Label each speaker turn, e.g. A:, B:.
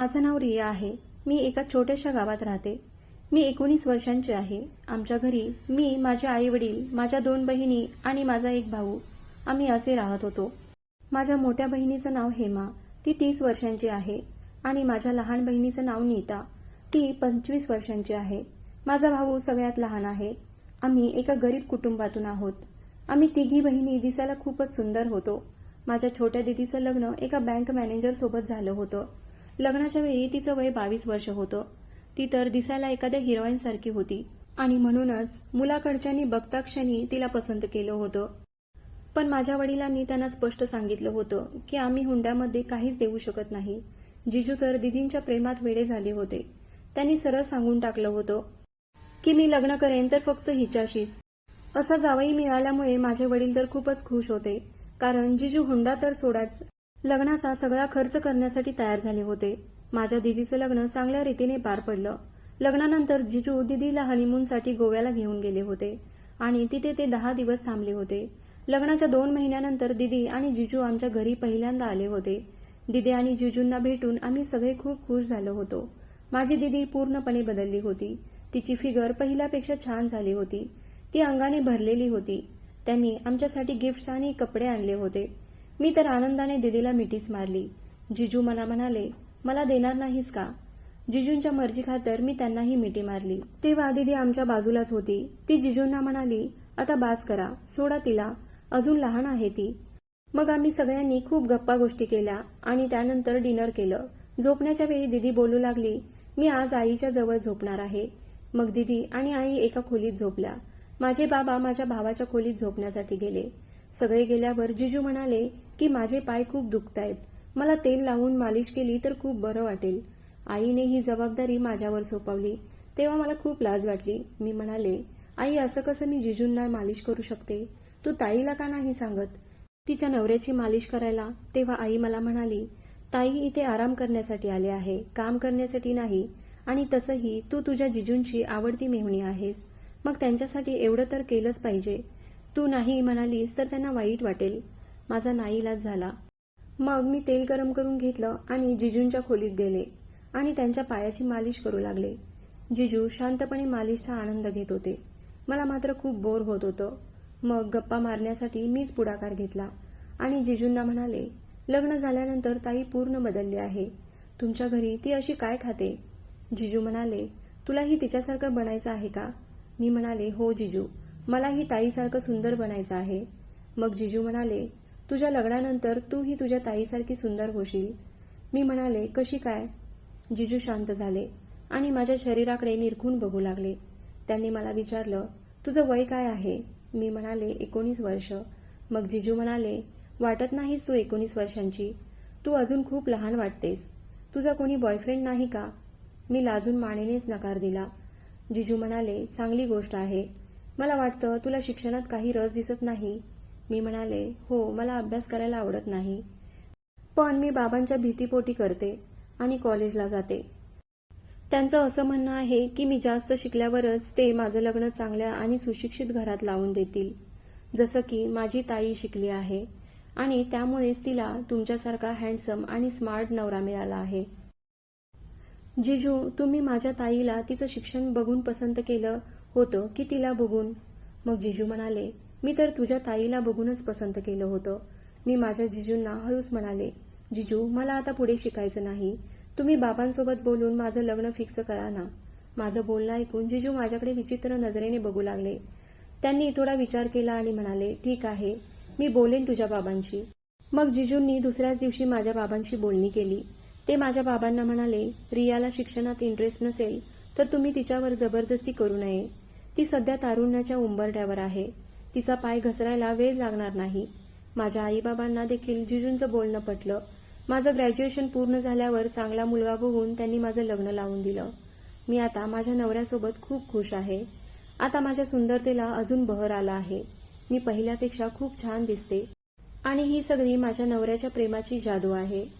A: माझं नाव रिया आहे. मी एका छोट्याशा गावात राहते. मी एकोणीस वर्षांची आहे. आमच्या घरी मी माझे आई वडील माझ्या दोन बहिणी आणि माझा एक भाऊ आम्ही असे राहत होतो. माझ्या मोठ्या बहिणीचं नाव हेमा ती तीस वर्षांची आहे आणि माझ्या लहान बहिणीचं नाव नीता ती पंचवीस वर्षांची आहे. माझा भाऊ सगळ्यात लहान आहे. आम्ही एका गरीब कुटुंबातून आहोत. आम्ही तिघी बहिणी दिसायला खूपच सुंदर होतो. माझ्या छोट्या दिदीचं लग्न एका बँक मॅनेजर सोबत झालं होतं. लग्नाच्या वेळी तिचं वय बावीस वर्ष होतं. ती तर दिसायला एखाद्या हिरोईन सारखी होती. आणि म्हणूनच मुलाकडच्यांनी बघता क्षणी तिला पसंत केलं होतं. पण माझ्या वडिलांनी त्यांना स्पष्ट सांगितलं होतं की आम्ही हुंड्यामध्ये काहीच देऊ शकत नाही. जिजू तर दिदींच्या प्रेमात वेडे झाले होते. त्यांनी सरळ सांगून टाकलं होतं की मी लग्न करेन तर फक्त हिच्याशीच. असा जावई मिळाल्यामुळे माझे वडील तर खूपच खुश होते. कारण जिजू हुंडा तर सोडाच लग्नाचा सगळा खर्च करण्यासाठी तयार झाले होते. माझ्या दिदीचं लग्न चांगल्या रीतीने पार पडलं. लग्नानंतर जिजू दिदीला हनीमूनसाठी गोव्याला घेऊन गेले होते आणि तिथे ते दहा दिवस थांबले होते. लग्नाच्या दोन महिन्यानंतर दिदी आणि जिजू आमच्या घरी पहिल्यांदा आले होते. दिदी आणि जिजूंना भेटून आम्ही सगळे खूप खुश झालो होतो. माझी दिदी पूर्णपणे बदलली होती. तिची फिगर पहिल्यापेक्षा छान झाली होती. ती अंगाने भरलेली होती. त्यांनी आमच्यासाठी गिफ्ट्स आणि कपडे आणले होते. मी तर आनंदाने दिदीला मिठीच मारली. जिजू मला म्हणाले मला देणार नाहीस का? जिजूंच्या मर्जी खातर मी त्यांनाही मिठी मारली. तेव्हा दिदी आमच्या बाजूलाच होती. ती जिजूंना म्हणाली आता बास करा सोडा तिला. अजून लहान आहे ती. मग आम्ही सगळ्यांनी खूप गप्पा गोष्टी केल्या आणि त्यानंतर डिनर केलं. झोपण्याच्या वेळी दिदी बोलू लागली मी आज आईच्या जवळ झोपणार आहे. मग दिदी आणि आई एका खोलीत झोपल्या. माझे बाबा माझ्या भावाच्या खोलीत झोपण्यासाठी गेले. सगळे गेल्यावर जिजू म्हणाले की माझे पाय खूप दुखतायत. मला तेल लावून मालिश केली तर खूप बरं वाटेल. आईने ही जबाबदारी माझ्यावर सोपवली. तेव्हा मला खूप लाज वाटली. मी म्हणाले आई असं कसं मी जिजूंना मालिश करू शकते? तू ताईला का नाही सांगत? तिच्या नवऱ्याची मालिश करायला तेव्हा आई मला म्हणाली ताई इथे आराम करण्यासाठी आले आहे काम करण्यासाठी नाही. आणि तसंही तू तुझ्या जिजूंची आवडती मेहणी आहेस. मग त्यांच्यासाठी एवढं तर केलंच पाहिजे. तू नाही म्हणालीस तर त्यांना वाईट वाटेल. माझा नाईलाज झाला. मग मी तेल गरम करून घेतलं आणि जिजूंच्या खोलीत गेले आणि त्यांच्या पायाची मालिश करू लागले. जिजू शांतपणे मालिशचा आनंद घेत होते. मला मात्र खूप बोर होत होतं. मग गप्पा मारण्यासाठी मीच पुढाकार घेतला आणि जिजूंना म्हणाले लग्न झाल्यानंतर ताई पूर्ण बदलली आहे. तुमच्या घरी ती अशी काय खाते? जिजू म्हणाले तुलाही तिच्यासारखं बनायचं आहे का? मी म्हणाले हो जिजू मलाही ताईसारखं सुंदर बनायचं आहे. मग जिजू म्हणाले तुझ्या लग्नानंतर तूही तुझ्या ताईसारखी सुंदर होशील. मी म्हणाले कशी काय? जिजू शांत झाले आणि माझ्या शरीराकडे निरखून बघू लागले. त्यांनी मला विचारलं तुझं वय काय आहे? मी म्हणाले एकोणीस वर्ष. मग जिजू म्हणाले वाटत नाहीस तू एकोणीस वर्षांची. तू अजून खूप लहान वाटतेस. तुझा कोणी बॉयफ्रेंड नाही का? मी लाजून मानेनेच नकार दिला. जिजू म्हणाले चांगली गोष्ट आहे. मला वाटतं तुला शिक्षणात काही रस दिसत नाही. मी म्हणाले हो मला अभ्यास करायला आवडत नाही. पण मी बाबांच्या भीतीपोटी करते आणि कॉलेजला जाते. त्यांचं असं म्हणणं आहे की मी जास्त शिकल्यावरच ते माझं लग्न चांगल्या आणि सुशिक्षित घरात लावून देतील. जसं की माझी ताई शिकली आहे आणि त्यामुळेच तिला तुमच्यासारखा हँडसम आणि स्मार्ट नवरा मिळाला आहे. जिजू तुम्ही माझ्या ताईला तिचं शिक्षण बघून पसंत केलं होतं की तिला बघून? मग जिजू म्हणाले मी तर तुझ्या ताईला बघूनच पसंत केलं होतं. मी माझ्या जिजूंना हळूच म्हणाले जिजू मला आता पुढे शिकायचं नाही. तुम्ही बाबांसोबत बोलून माझं लग्न फिक्स करा ना. माझं बोलणं ऐकून जिजू माझ्याकडे विचित्र नजरेने बघू लागले. त्यांनी थोडा विचार केला आणि म्हणाले ठीक आहे मी बोलेन तुझ्या बाबांशी. मग जिजूंनी दुसऱ्याच दिवशी माझ्या बाबांशी बोलणी केली. ते माझ्या बाबांना म्हणाले रियाला शिक्षणात इंटरेस्ट नसेल तर तुम्ही तिच्यावर जबरदस्ती करू नये. ती सध्या तारुण्याच्या उंबरड्यावर आहे. तिचा पाय घसरायला वेळ लागणार नाही. माझ्या आईबाबांना देखील जिजूंचं बोलणं पटलं. माझं ग्रॅज्युएशन पूर्ण झाल्यावर चांगला मुलगा बघून त्यांनी माझं लग्न लावून दिलं. मी आता माझ्या नवऱ्यासोबत खूप खुश आहे. आता माझ्या सुंदरतेला अजून बहर आला आहे. मी पहिल्यापेक्षा खूप छान दिसते. आणि ही सगळी माझ्या नवऱ्याच्या प्रेमाची जादू आहे.